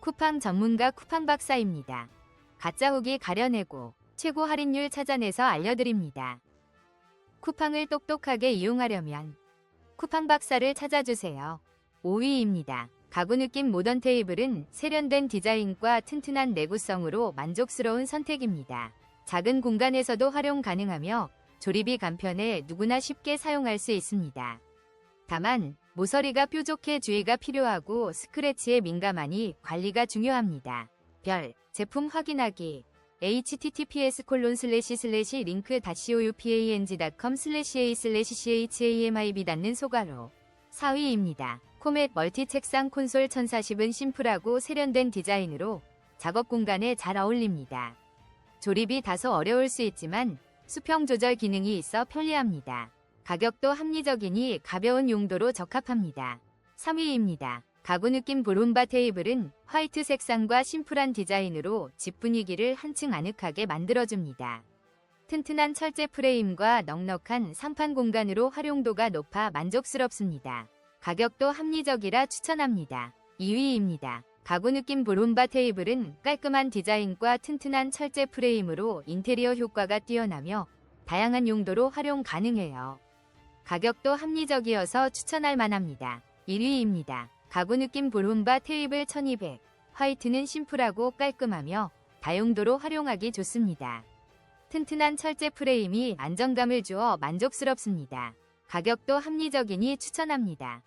쿠팡 전문가 쿠팡 박사입니다. 가짜 후기 가려내고 최고 할인율 찾아내서 알려드립니다. 쿠팡을 똑똑하게 이용하려면 쿠팡 박사를 찾아주세요. 5위입니다. 가구 느낌 모던 테이블은 세련된 디자인과 튼튼한 내구성으로 만족스러운 선택입니다. 작은 공간에서도 활용 가능하며 조립이 간편해 누구나 쉽게 사용할 수 있습니다. 다만 모서리가 뾰족해 주의가 필요하고 스크래치에 민감하니 관리가 중요합니다. 별 제품 확인하기 https 콜론 슬래시 슬래시 링크 다시 oupang.com 슬래시 a 슬래시 chamib 닫는 소가로 4위입니다. 코멧 멀티 책상 콘솔 1040은 심플하고 세련된 디자인으로 작업 공간에 잘 어울립니다. 조립이 다소 어려울 수 있지만 수평 조절 기능이 있어 편리합니다. 가격도 합리적이니 가벼운 용도로 적합합니다. 3위입니다. 가구 느낌 브룸바 테이블은 화이트 색상과 심플한 디자인으로 집 분위기를 한층 아늑하게 만들어줍니다. 튼튼한 철제 프레임과 넉넉한 상판 공간으로 활용도가 높아 만족스럽습니다. 가격도 합리적이라 추천합니다. 2위입니다. 가구 느낌 브룸바 테이블은 깔끔한 디자인과 튼튼한 철제 프레임으로 인테리어 효과가 뛰어나며 다양한 용도로 활용 가능해요. 가격도 합리적이어서 추천할 만합니다. 1위입니다. 가구 느낌 브룸바 테이블 1200. 화이트는 심플하고 깔끔하며 다용도로 활용하기 좋습니다. 튼튼한 철제 프레임이 안정감을 주어 만족스럽습니다. 가격도 합리적이니 추천합니다.